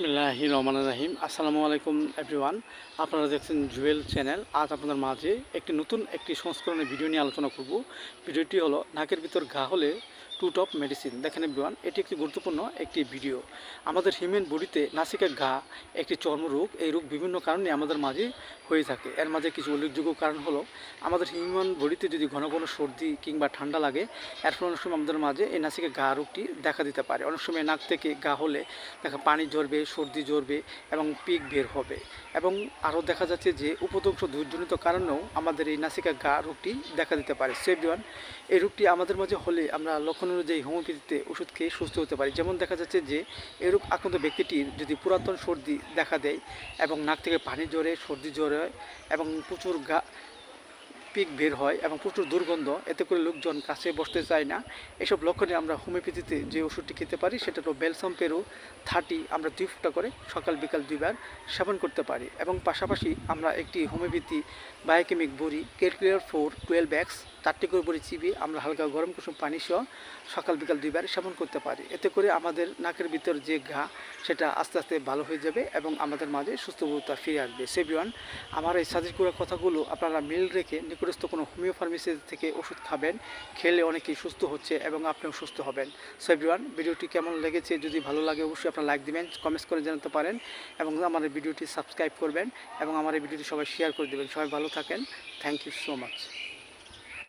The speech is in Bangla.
বিসমিল্লাহ রহমান রাহিম। আসসালামু আলাইকুম এভরিওয়ান আপনারা দেখছেন জুয়েল চ্যানেল আজ আপনাদের মাঝে একটি নতুন একটি সংস্করণের ভিডিও নিয়ে আলোচনা করব। ভিডিওটি হলো নাকের ভিতর ঘা হলে টু টপ মেডিসিন দেখেন এভরিওয়ান এটি একটি গুরুত্বপূর্ণ একটি ভিডিও আমাদের হিউম্যান বডিতে নাসিকের ঘা একটি চর্মরোগ এই রোগ বিভিন্ন কারণে আমাদের মাঝে হয়ে থাকে। এর মাঝে কিছু উল্লেখযোগ্য কারণ হলো, আমাদের হিউম্যান বডিতে যদি ঘন ঘন সর্দি কিংবা ঠান্ডা লাগে, এর ফলে অনেক সময় আমাদের মাঝে এই নাসিকের ঘা রোগটি দেখা দিতে পারে। অনেক সময় নাক থেকে ঘা হলে দেখা পানি ঝরবে সর্দি ঝরবে এবং পিক বের হবে। এবং আরও দেখা যাচ্ছে যে উপদংশ দুর্জনিত কারণেও আমাদের এই নাসিকা গা রোগটি দেখা দিতে পারে। সেভরিওয়ান এই রোগটি আমাদের মাঝে হলে আমরা লক্ষণ অনুযায়ী হোমিওপ্যাথিতে ওষুধ খেয়ে সুস্থ হতে পারি। যেমন দেখা যাচ্ছে যে এই রোগ আক্রান্ত ব্যক্তিটির যদি পুরাতন সর্দি দেখা দেয় এবং নাক থেকে পানি ঝরে, সর্দি জ্বরে এবং প্রচুর গা পিক বের হয় এবং প্রচুর দুর্গন্ধ, এতে করে লোকজন কাছে বসতে চায় না। এসব লক্ষণে আমরা হোমিওপ্যাথিতে যে ওষুধটি খেতে পারি, সেটা হলো বেলসাম পেরু, থার্টি আমরা দুই ফুটা করে সকাল, বিকাল দুইবার সেবন করতে পারি। এবং পাশাপাশি আমরা একটি হোমিওপ্যাথি বায়োকেমিক বড়ি ক্যালকুলিয়ার ফোর, টুয়েলভ এক্স, চারটি করে বড়ি চিবিয়ে আমরা হালকা গরম কুসুম পানি সহ সকাল, বিকাল দুইবার সেবন করতে পারি। এতে করে আমাদের নাকের ভিতর যে ঘা, সেটা আস্তে আস্তে ভালো হয়ে যাবে এবং আমাদের মাঝে সুস্থবোধতা ফিরে আসবে। সেভিওয়ান আমার এই সাজেস্ট করা কথাগুলো আপনারা মিল রেখে নিকটস্থ কোনো হোমিও ফার্মেসি থেকে ওষুধ খাবেন, খেলে অনেকেই সুস্থ হচ্ছে এবং আপনিও সুস্থ হবেন। সো এভরিওয়ান ভিডিওটি কেমন লেগেছে, যদি ভালো লাগে অবশ্যই আপনার লাইক দিবেন কমেন্টস করে জানাতে পারেন এবং আমার ভিডিওটি সাবস্ক্রাইব করবেন এবং আমার এই ভিডিওটি সবাই শেয়ার করে দেবেন। সবাই ভালো থাকেন। Thank you so much